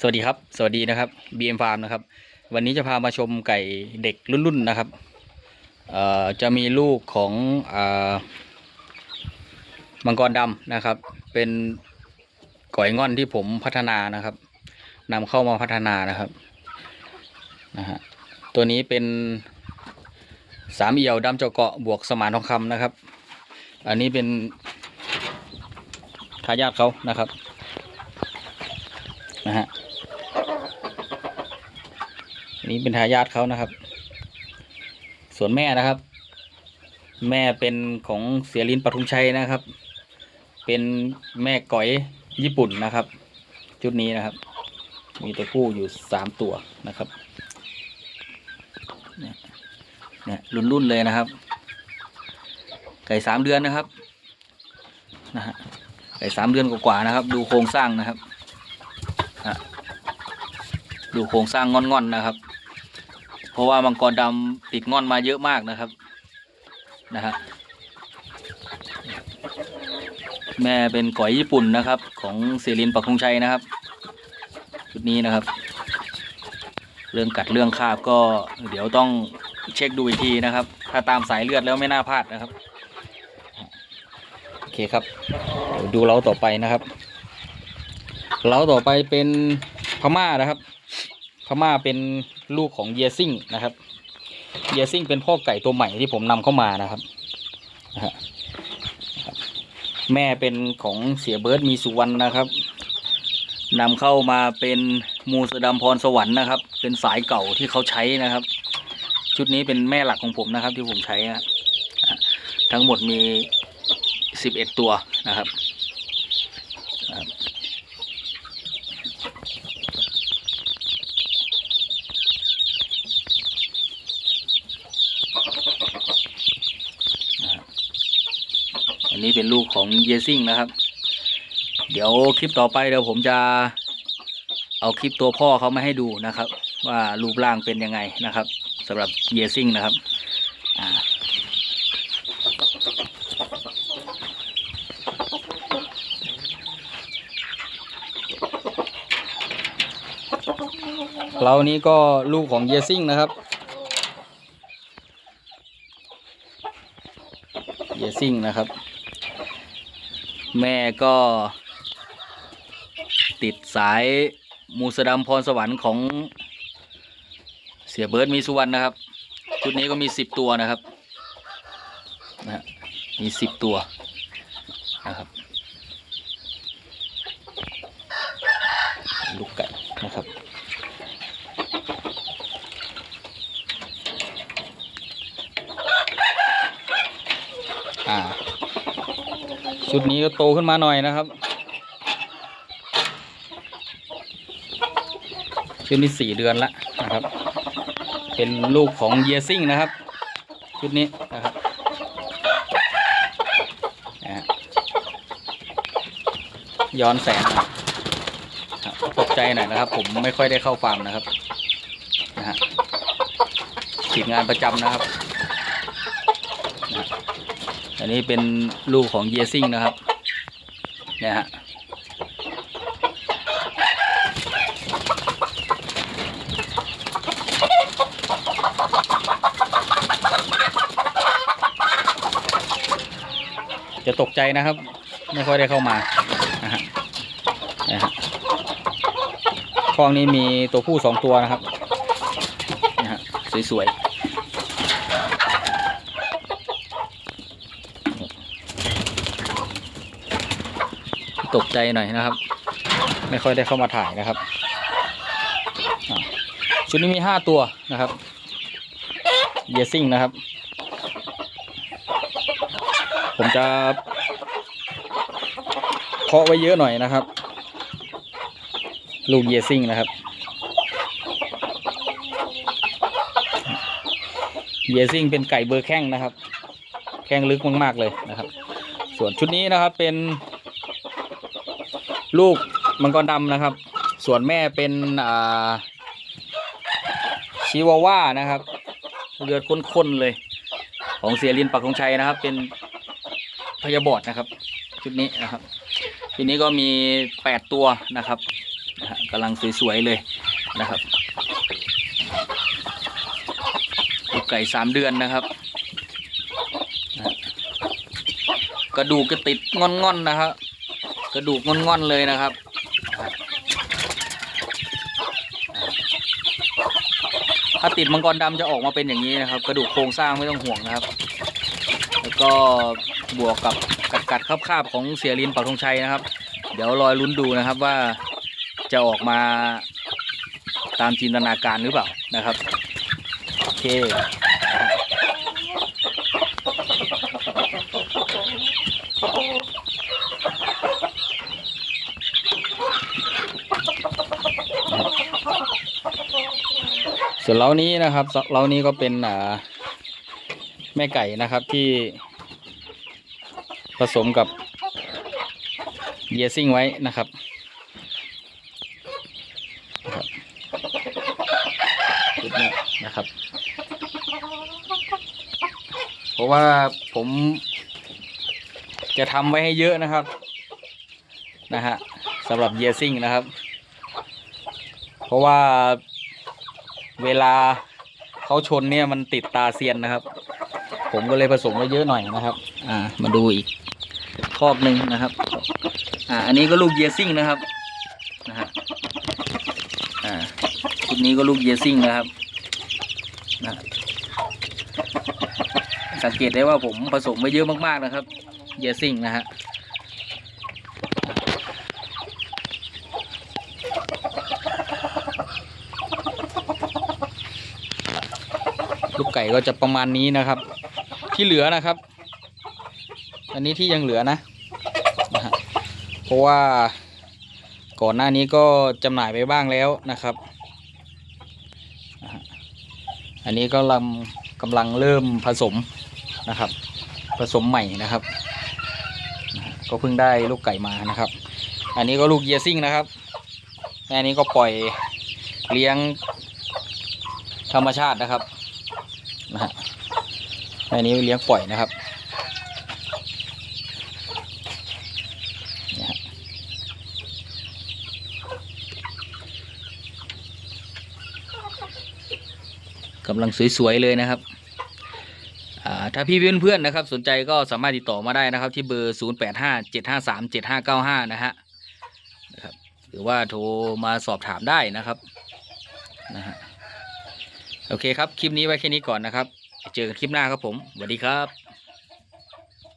สวัสดีครับ สวัสดีนะครับ BM Farm นะครับ วันนี้จะพามาชมไก่เด็กรุ่นๆนะครับจะมีลูกของอมังกรดำนะครับ เป็นก่อยง่อนที่ผมพัฒนานะครับนำเข้ามาพัฒนานะครับนะฮะตัวนี้เป็นสามเอี่ยวดำเจาะเกาะบวกสมานทองคำนะครับ อันนี้เป็นทายาทเขานะครับ นะฮะนี้เป็นทายาทเขานะครับ ส่วนแม่นะครับ แม่เป็นของเสียลินปทุมชัยนะครับ เป็นแม่ก๋อยญี่ปุ่นนะครับ ชุดนี้นะครับ มีตัวผู้อยู่สามตัวนะครับเนี่ยเนี่ยรุ่นเลยนะครับ ไก่สามเดือนนะครับนะฮะไก่สามเดือนกว่าๆนะครับ ดูโครงสร้างนะครับ ดูโครงสร้างงอนๆนะครับ เพราะว่ามังกรดำติดงอนมาเยอะมากนะครับนะฮะแม่เป็นก๋อยญี่ปุ่นนะครับ ของเซรินปักธงชัยนะครับชุดนี้นะครับ เรื่องกัดเรื่องคาบก็เดี๋ยวต้องเช็คดูอีกทีนะครับ ถ้าตามสายเลือดแล้วไม่น่าพลาดนะครับ โอเคครับ เดี๋ยวดูเราต่อไปนะครับ เราต่อไปเป็นพม่านะครับ พม่าเป็นลูกของเยซิ่งนะครับ เยซิ่งเป็นพ่อไก่ตัวใหม่ที่ผมนำเข้ามานะครับนะฮะแม่เป็นของเสียเบิร์ดมีสุวรรณนะครับนำเข้ามาเป็นมูสดำพรสวรรค์นะครับ เป็นสายเก่าที่เขาใช้นะครับ ชุดนี้เป็นแม่หลักของผมนะครับที่ผมใช้นะอะทั้งหมดมีสิบเอ็ดตัวนะครับ นี้เป็นลูกของเยซิ่งนะครับ เดี๋ยวคลิปต่อไปเดี๋ยวผมจะเอาคลิปตัวพ่อเขามาให้ดูนะครับ ว่ารูปร่างเป็นยังไงนะครับสำหรับเยซิ่งนะครับอ่าเรานี้ก็ลูกของเยซิ่งนะครับ เยซิ่งนะครับ แม่ก็ติดสายมูสดัมพรสวรรค์ของเสียเบิร์ดมีสุวรรณนะครับ ชุดนี้ก็มีสิบตัวนะครับนะฮะมีสิบตัวนะครับ ลูกไก่นะครับ อ่า ชุดนี้ก็โตขึ้นมาหน่อยนะครับ ชุดนี้สี่เดือนละนะครับ เป็นลูกของเยซิ่งนะครับ ชุดนี้นะครับย้อนแสงครับตกใจหน่อยนะครับ ผมไม่ค่อยได้เข้าฟาร์มนะครับนะฮะติดงานประจำนะครับ อันนี้เป็นลูกของเยซิ่งนะครับ เนี่ยฮะจะตกใจนะครับ ไม่ค่อยได้เข้ามานะฮะนะฮะคลองนี้มีตัวผู้สองตัวนะครับนะฮะสวยๆ ตกใจหน่อยนะครับ ไม่ค่อยได้เข้ามาถ่ายนะครับ ชุดนี้มีห้าตัวนะครับเยซิ่งนะครับ ผมจะเคาะไว้เยอะหน่อยนะครับ ลูกเยซิ่งนะครับเยซิ่งเป็นไก่เบอร์แข้งนะครับ แข้งลึกมากๆเลยนะครับ ส่วนชุดนี้นะครับเป็น ลูกมังกรดำนะครับ ส่วนแม่เป็นอ่าชิวาว่านะครับเลือดข้นๆเลย ของเสียรินปักธงชัยนะครับ เป็นพยาบอดนะครับ ชุดนี้นะครับชุดนี้ก็มีแปดตัวนะครับกำลังสวยๆเลยนะครับลูกไก่สามเดือนนะครับ กระดูกก็ติดงอนๆนะครับ กระดูกงอนๆเลยนะครับ ถ้าติดมังกรดำจะออกมาเป็นอย่างนี้นะครับ กระดูกโครงสร้างไม่ต้องห่วงนะครับ แล้วก็บวกกับกัดกัดๆคาบๆของเสียรินปักธงชัยนะครับ เดี๋ยวรอยลุ้นดูนะครับว่าจะออกมาตามจินตนาการหรือเปล่านะครับ โอเค ส่วนเล้านี้นะครับเล้านี้ก็เป็นอ่าแม่ไก่นะครับที่ผสมกับเยซิ่งไว้นะครับนะครับชุดนี้นะครับเพราะว่าผมจะทำไว้ให้เยอะนะครับนะฮะสำหรับเยซิ่งนะครับ เพราะว่า เวลาเขาชนเนี่ยมันติดตาเซียนนะครับ ผมก็เลยผสมไว้เยอะหน่อยนะครับ อ่า มาดูอีกคอกหนึ่งนะครับ อ่า อันนี้ก็ลูกเยซิ่งนะครับ นะฮะ อ่าชุดนี้ก็ลูกเยซิ่งนะครับ นะสังเกตได้ว่าผมผสมไว้เยอะมากๆนะครับ เยซิ่งนะฮะ ลูกไก่ก็จะประมาณนี้นะครับ ที่เหลือนะครับ อันนี้ที่ยังเหลือนะนะฮะเพราะว่าก่อนหน้านี้ก็จำหน่ายไปบ้างแล้วนะครับ อันนี้ก็กำลังกำลังเริ่มผสมนะครับ ผสมใหม่นะครับ ก็เพิ่งได้ลูกไก่มานะครับ อันนี้ก็ลูกเยซิ่งนะครับอันนี้ก็ปล่อยเลี้ยงธรรมชาตินะครับ นะฮะอันนี้เลี้ยงปล่อยนะครับกำลังสวยๆเลยนะครับอ่าถ้าพี่เพื่อนๆนะครับ สนใจก็สามารถติดต่อมาได้นะครับ ที่เบอร์ 0 8 5 7 5 3 7 5 9 5 นะฮะนะครับ หรือว่าโทรมาสอบถามได้นะครับนะฮะ โอเคครับ คลิปนี้ไว้แค่นี้ก่อนนะครับ เจอกันคลิปหน้าครับผมสวัสดีครับ